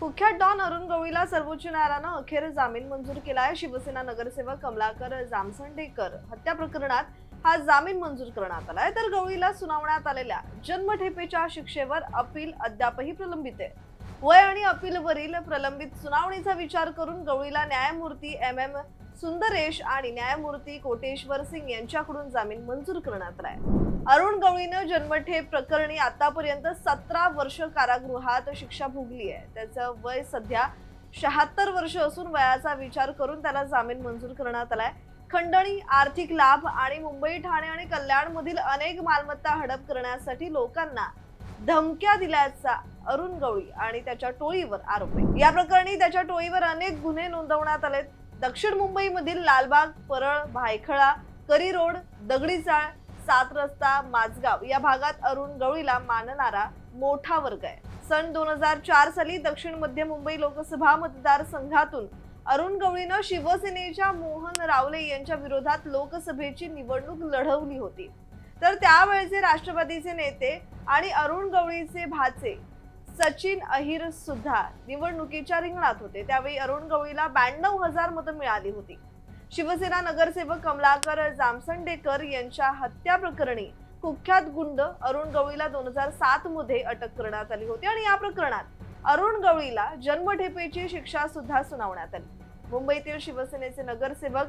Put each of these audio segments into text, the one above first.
कुख्यात डॉन अरुण गवळीला सर्वोच्च न्यायालयानं अखेर जामीन मंजूर केला आहे. शिवसेना नगरसेवक कमलाकर जामसंडेकर हत्या प्रकरणात हा जामीन मंजूर करण्यात आलाय तर गवळीला सुनावण्यात आलेल्या जन्मठेपेच्या शिक्षेवर अपील अद्यापही प्रलंबित आहे. वय आणि अपीलवरील प्रलंबित सुनावणीचा विचार करून गवळीला न्यायमूर्ती एम एम सुंदरेश आणि न्यायमूर्ती कोटेश्वर सिंग यांच्याकडून जामीन मंजूर करण्यात आलाय. अरुण गवळीनं जन्मठेप प्रकरणी आतापर्यंत सतरा वर्ष कारागृहात शिक्षा भोगली आहे. त्याचं वय सध्या शहात्तर वर्ष असून वयाचा विचार करून त्याला जामीन मंजूर करण्यात आलाय. खंडणी आर्थिक लाभ आणि मुंबई ठाणे आणि कल्याण मधील अनेक मालमत्ता हडप करण्यासाठी लोकांना धमक्या दिल्याचा अरुण गवळी आणि त्याच्या टोळीवर आरोप आहे. या प्रकरणी त्याच्या टोळीवर अनेक गुन्हे नोंदवण्यात आलेत. दक्षिण मुंबईमधील लालबाग परळ भायखळा करी रोड दगडीचाळ सात रस्ता माझगाव या भागात अरुण गवळीला मानणारा मोठा वर्ग आहे. सन दोन हजार चार साली दक्षिण मध्य मुंबई लोकसभा मतदारसंघातून अरुण गवळीनं शिवसेनेच्या मोहन रावले यांच्या विरोधात लोकसभेची निवडणूक लढवली होती. तर त्यावेळेचे राष्ट्रवादीचे नेते आणि अरुण गवळीचे भाचे सचिन अहिर सुद्धा निवडणुकीच्या रिंगणात होते. त्यावेळी अरुण गवळीला ब्याण्णव हजार मतं मिळाली होती. शिवसेना नगरसेवक कमलाकर जामसंडेकर यांच्या हत्या प्रकरणी कुख्यात गुंड अरुण गवळीला दोन हजार सात मध्ये अटक करण्यात आली होती आणि या प्रकरणात अरुण गवळीला जन्मठेपेची शिक्षा सुद्धा सुनावण्यात आली. मुंबईतील शिवसेनेचे नगरसेवक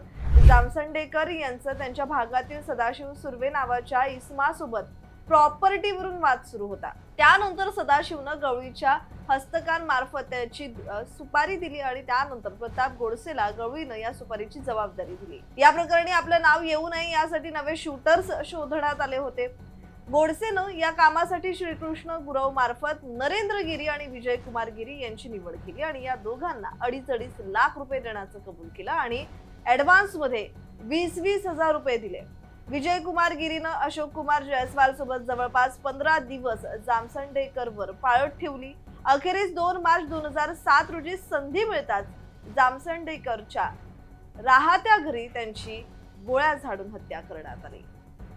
जामसंडेकर यांचं त्यांच्या भागातील सदाशिव सुर्वे नावाच्या इस्मासोबत प्रॉपर्टीवरून वाद सुरू होता. त्यानंतर सदाशिवनं गवळीच्या हस्तकांमार्फत त्याची सुपारी दिली आणि त्यानंतर प्रताप गोडसेला गवळीनं या सुपारीची जबाबदारी दिली. या प्रकरणी आपलं नाव येऊ नये यासाठी नवे शूटर्स शोधण्यात आले होते. गोडसेनं या कामासाठी श्रीकृष्ण गुरव मार्फत नरेंद्र गिरी आणि विजय कुमार गिरी यांची निवड केली आणि या दोघांना अडीच अडीच लाख रुपये देण्याचं कबूल केलं आणि ऍडव्हान्समध्ये वीस वीस हजार रुपये दिले. विजय कुमार गिरीनं अशोक कुमार जयस्वाल सोबत जवळपास पंधरा दिवस जामसंडेकरवर पाळत ठेवली. अखेरीस दोन मार्च दोन हजार सात रोजी संधी मिळताच जामसंडेकरच्या राहत्या घरी त्यांची गोळ्या झाडून हत्या करण्यात आली.